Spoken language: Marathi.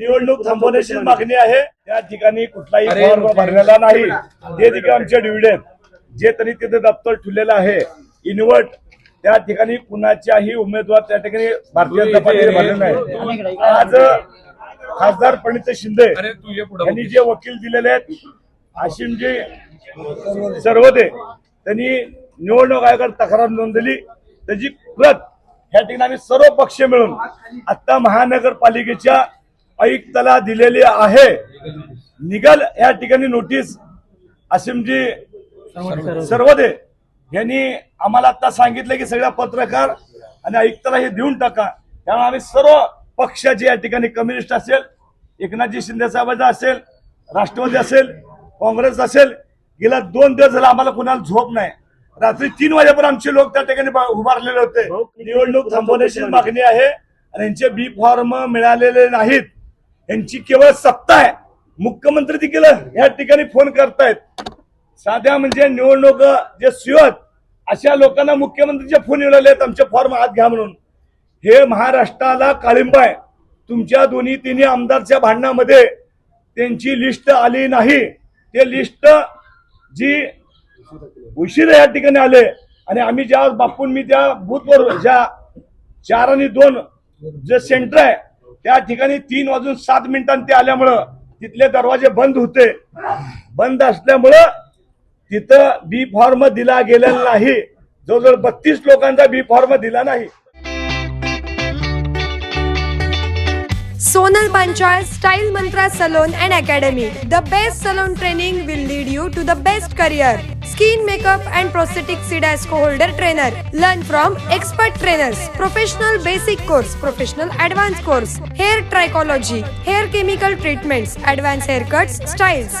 निवडणूक थांबवण्याची मागणी आहे. त्या ठिकाणी कुठलाही फॉर्म भरलेला नाही. ते देखील आमचे डिव्हिडंड जे तरी तिथे दप्तर ठेवलेलं आहे इन्व्हर्ट त्या ठिकाणी कुणाच्याही उमेदवार त्या ठिकाणी भारतीय जनता पार्टीने भरले नाही. आज खासदार प्रणित शिंदे यांनी जे वकील दिलेले आहेत आशिमजी सर्वदे त्यांनी निवडणूक आयोगात तक्रार नोंदवली त्याची प्रत या ठिकाणी आम्ही सर्व पक्ष मिळून आता महानगरपालिकेच्या आयुक्ताला दिलेली आहे. निघाल या ठिकाणी नोटीस आसिमजी सर्वदे यांनी आम्हाला आता सांगितलं की सगळ्या पत्रकार आणि आयुक्ताला हे देऊन टाका. त्यामुळे आम्ही सर्व पक्षाचे या ठिकाणी कम्युनिस्ट असेल एकनाथजी शिंदे साहेबांचा असेल राष्ट्रवादी असेल काँग्रेस असेल गेल्या दोन दिवस झाला आम्हाला कुणाला झोप नाही. रात्री तीन वाजेपर्यंत आमचे लोक त्या ठिकाणी उभारलेले होते. निवडणूक थांबवण्याची मागणी आहे आणि यांचे बी फॉर्म मिळालेले नाहीत. यांची केवळ सत्ता आहे. मुख्यमंत्री देखील या ठिकाणी फोन करतायत. साध्या म्हणजे निवडणूक जे सुयत अशा लोकांना मुख्यमंत्रीचे फोन येऊ लागले आमचे फॉर्म हात घ्या म्हणून. हे महाराष्ट्राला काळिंबा आहे. तुमच्या दोन्ही तिन्ही आमदारच्या भांडणामध्ये त्यांची लिस्ट आली नाही. ते लिस्ट जी उशीर या ठिकाणी आले. आणि आम्ही ज्या बापून मी त्या बूथवर ज्या चार आणि दोन जे सेंटर आहे त्या ठिकाणी तीन वाजून सात मिनिटांनी ते आल्यामुळं तिथले दरवाजे बंद होते. बंद असल्यामुळं तिथं बी फॉर्म दिला गेलेला नाही. जवळजवळ बत्तीस लोकांचा बी फॉर्म दिला नाही. Sonal Panchal style mantra salon and academy. The best salon training will lead you to the best career Skin makeup and prosthetic SIDASCO holder trainer. Learn from expert trainers. Professional basic course, professional advanced course. Hair trichology, hair chemical treatments, advanced haircuts, styles.